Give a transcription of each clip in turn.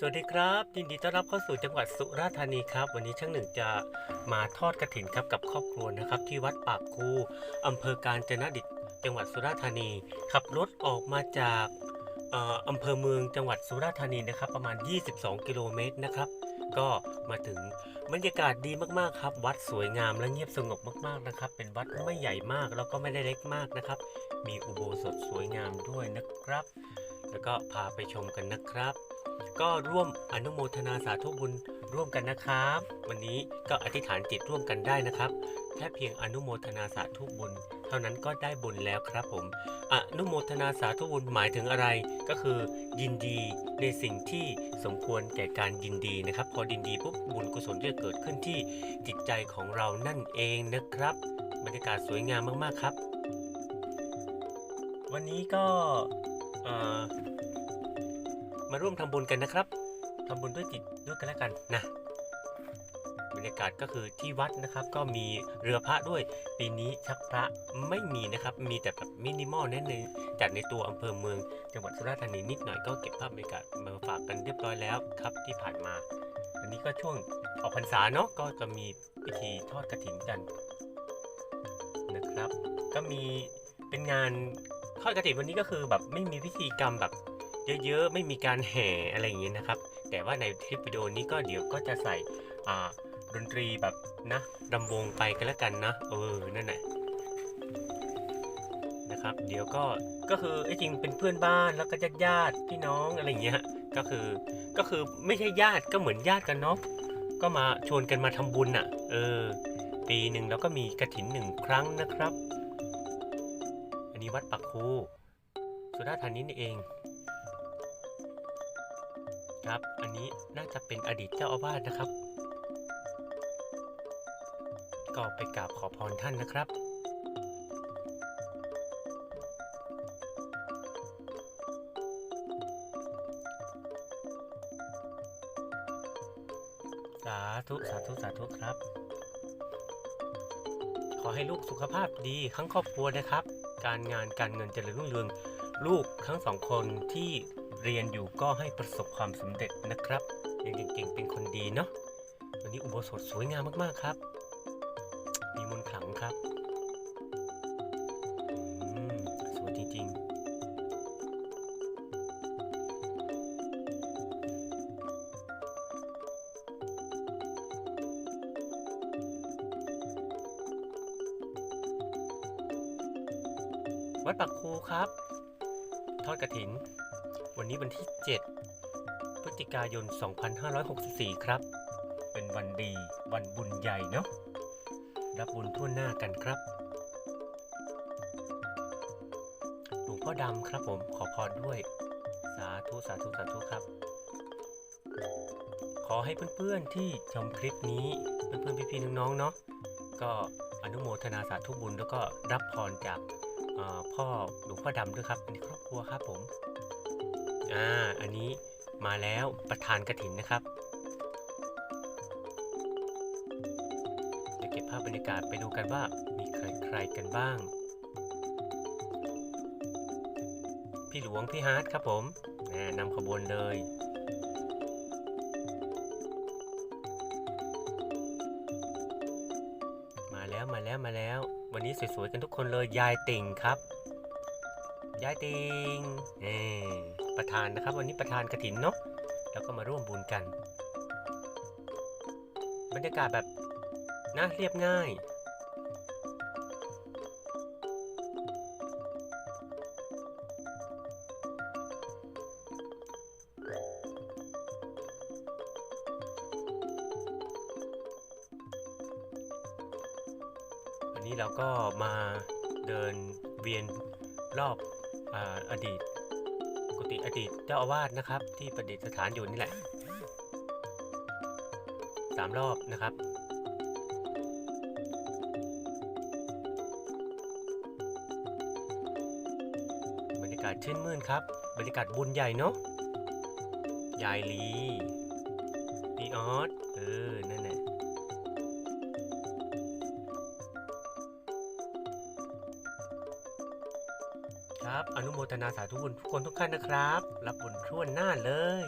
สวัสดีครับ ยินดีต้อนรับเข้าสู่จังหวัดสุราษฎร์ธานีครับ วันนี้ช่างหนึ่งจะมาทอดกระถินครับกับครอบครัวนะครับ ที่วัดปากคูอำเภอการจนดิตจังหวัดสุราษฎร์ธานี ขับรถออกมาจากเอ่ออำเภอเมืองจังหวัดสุราษฎร์ธานีนะครับ ประมาณ 22 กิโลเมตรนะครับ ก็มาถึงบรรยากาศดีมากๆครับ วัดสวยงามและเงียบสงบมากๆนะครับ เป็นวัดไม่ใหญ่มากแล้วก็ไม่ได้เล็กมากนะครับ มีอุโบสถสวยงามด้วยนะครับ แล้วก็พาไปชมกันนะครับ ก็ร่วมอนุโมทนาสาธุบุญร่วมกันนะครับ วันนี้ก็อธิษฐานจิตร่วมกันได้นะครับแค่เพียงอนุโมทนาสาธุบุญ เท่านั้นก็ได้บุญแล้วครับผม อนุโมทนาสาธุบุญหมายถึงอะไรก็คือ ยินดีในสิ่งที่สมควรแก่การยินดีนะครับ พอยินดีปุ๊บบุญกุศลจะเกิดขึ้นที่จิตใจของเรานั่นเองนะครับ บรรยากาศสวยงามมากๆครับ วันนี้ก็ มาร่วมทำบุญกันนะครับทำบุญด้วยจิตด้วยกันแล้วกันนะบรรยากาศก็คือที่วัดนะครับก็มีเรือพระด้วยปีนี้ชักพระไม่มีนะครับ มีแต่แบบมินิมอลนั่นเองจากในตัวอำเภอเมืองจังหวัดสุราษฎร์ธานีนิดหน่อยก็เก็บภาพบรรยากาศมาฝากกันเรียบร้อยแล้วครับที่ผ่านมาอันนี้ก็ช่วงออกพรรษาเนาะก็จะมีพิธีทอดกระถินกันนะครับ ก็มีเป็นงาน ทอดกระถินวันนี้ก็คือแบบไม่มีพิธีกรรมแบบเยอะๆ ไม่มีการแห่อะไรอย่างนี้นะครับ แต่ว่าในคลิปวิดีโอนี้ก็เดี๋ยวก็จะใส่ดนตรีแบบนะรำวงไปกันแล้วกันนะ เออ นั่นแหละนะครับ เดี๋ยวก็ ก็คือไอ้จริงเป็นเพื่อนบ้านแล้วก็ญาติญาติพี่น้องอะไรอย่างเงี้ย ก็คือ ก็คือไม่ใช่ญาติก็เหมือนญาติกันเนาะ ก็มาชวนกันมาทำบุญอะ เออ ปีหนึ่งแล้วก็มีกระถินหนึ่งครั้งนะครับ อันนี้วัดปักคู สุราษฎร์ธานีนี่เอง ครับ อันนี้น่าจะเป็นอดีตเจ้าอาวาสนะครับ ก็ไปกราบขอพรท่านนะครับ สาธุ สาธุ สาธุครับ ขอให้ลูกสุขภาพดีทั้งครอบครัวนะครับ การงานการเงินเจริญรุ่งเรือง ลูกทั้งสองคนที่เรียนอยู่ก็ให้ประสบความสำเร็จนะครับเรียนเก่งๆเป็นคนดีเนาะวันนี้อุโบสถสวยงามมากๆครับ มีมนต์ขลังครับ วัดปักคูครับ ทอดกระถิน วันนี้วันที่ 7 พฤศจิกายน 2564 ครับ เป็นวันดีวันบุญใหญ่เนาะรับบุญทั่วหน้ากันครับหลวงพ่อดำครับผมขอพรด้วย สาธุสาธุสาธุครับ ขอให้เพื่อนๆที่ชมคลิปนี้เพื่อนๆพี่ๆน้องๆเนาะก็อนุโมทนาสาธุบุญแล้วก็รับพรจาก พ่อหลวงพ่อดำด้วยครับอันนี้ครอบครัวครับผมอ่าอันนี้มาแล้วประธานกระถินนะครับเดี๋ยวเก็บภาพบรรยากาศไปดูกันว่ามีใครใครกันบ้าง พี่หลวงพี่ฮาร์ดครับผมนะนำขบวนเลยมาแล้วมาแล้วมาแล้ว วันนี้สวยๆกันทุกคนเลยยายติ่งครับยายติงเอประธานนะครับ วันนี้ประธานกระถินเนาะแล้วก็มาร่วมบุญกัน บรรยากาศแบบน่าเรียบง่าย นี้เราก็มาเดินเวียนรอบอาอดีตกุฏิอดีตเจ้าอาวาสนะครับ ที่ประดิษฐานอยู่นี่แหละสามรอบนะครับบรรยากาศชื่นมื่นครับ บรรยากาศบุญใหญ่เนาะยายลีพีออสเออนั่นแหละ ครับ อนุโมทนาสาธุบุญทุกคนทุกท่านนะครับ รับบุญช่วหน้าเลย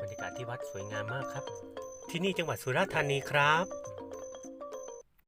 บรรยากาศที่วัดสวยงามมากครับ ที่นี่จังหวัดสุราษฎร์ธานีครับ